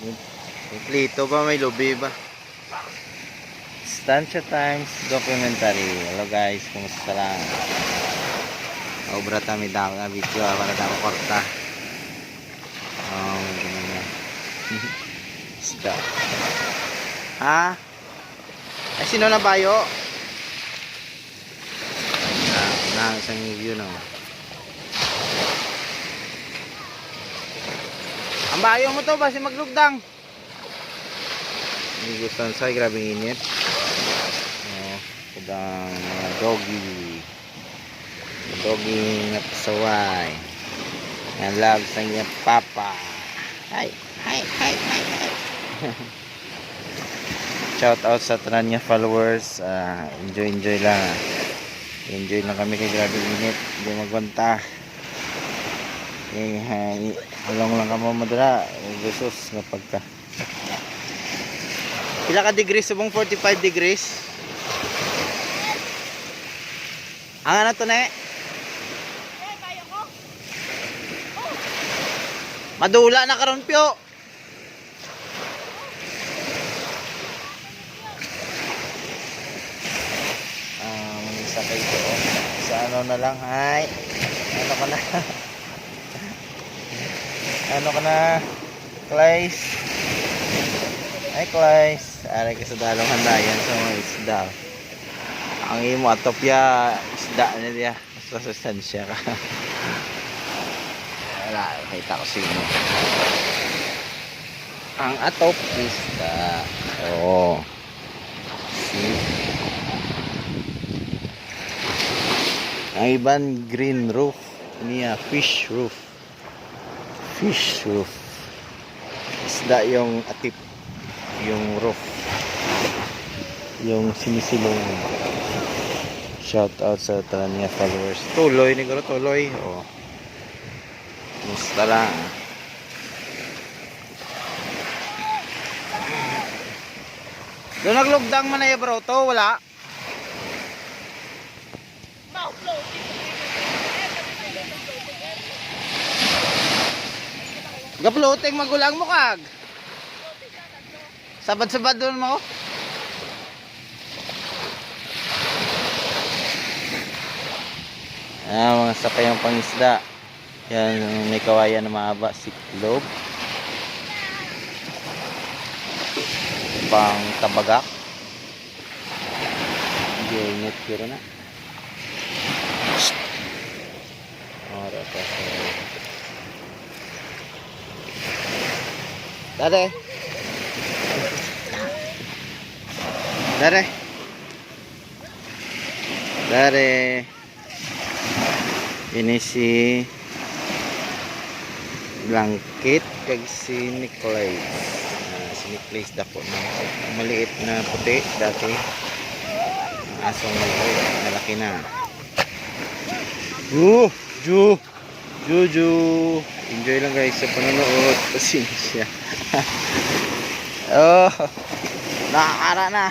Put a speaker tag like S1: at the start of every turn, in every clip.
S1: Kumplito ba? May lubi ba? Stancia Times documentary. Hello guys, kumusta lang? Obra kami daw video ah, para daw korta. Oh, na. Stop. Ha? Ay, sino na bayo? Ah, na, isang view no. Ang bayo mo to, basi maglugdang. Hindi gusto sa grabe init. Oh, kudang doggy. Doggy nga pasaway. Nga love sa niya papa. Hi, hi, hi, hi, hi. Shout out sa tanan niya followers. Ah, enjoy, enjoy lang. Enjoy lang kami kay grabe init. Hindi magbanta. Eh, hay, along lang ka mo madara. Gusos nga pagka. Pila ka degrees subong 45 degrees? Ang ano to ne? Madula na karon pyo. Ah, uh, sakay ko. Sa ano na lang, hay. Ano ka na? ano ka na? Clays. Ay, Clays. Aray ka sa dalong handayan sa mga isda. Ang imo atopya isda na diya. Sa sustansya ka. Wala, kita ko sino. Ang atop isda. Oo. See? Ang iban green roof. Niya fish roof. Fish roof. Isda yung atip. Yung roof. Yung sinisilong. Shout out sa Tanya followers. Tuloy, negro tuloy. Oh. Musta lang. Doon naglugdang man bro to, wala. Gaploting magulang mo kag. Sabad-sabad doon mo. Ah, mga sapayang pangisda. Yan, may kawayan na mahaba, siklog. Pang tabagak. Init pero na. Ora pa sa... Dare. Dare. Dare. Ini si Blanket kag si Nicolay. Ah, si Nicolay dako na maliit na puti dati. Ang asong maliit, malaki na. Uh, Ju. Juju. Enjoy lang guys sa panonood. Pasensya. oh. Nakakara na.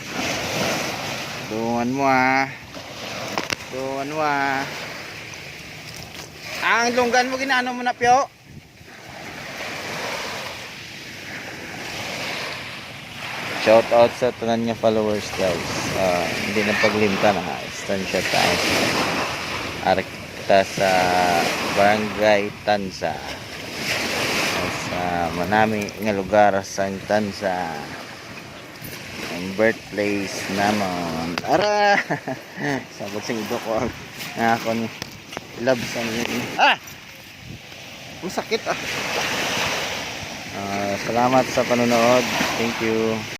S1: Dungan mo ah. Dungan mo ah. Ang lunggan mo ginano mo na pyo. Shout out sa tanan niya followers guys. Ah, hindi na paglimta na Stansya tayo. Arkita sa Barangay Tansa. Sa manami nga lugar sa Tansa. Ang birthplace naman. Ara! Sabot sa ido ko ang ako ni love sa. Ah! Ang sakit ah. Ah, salamat sa panonood. Thank you.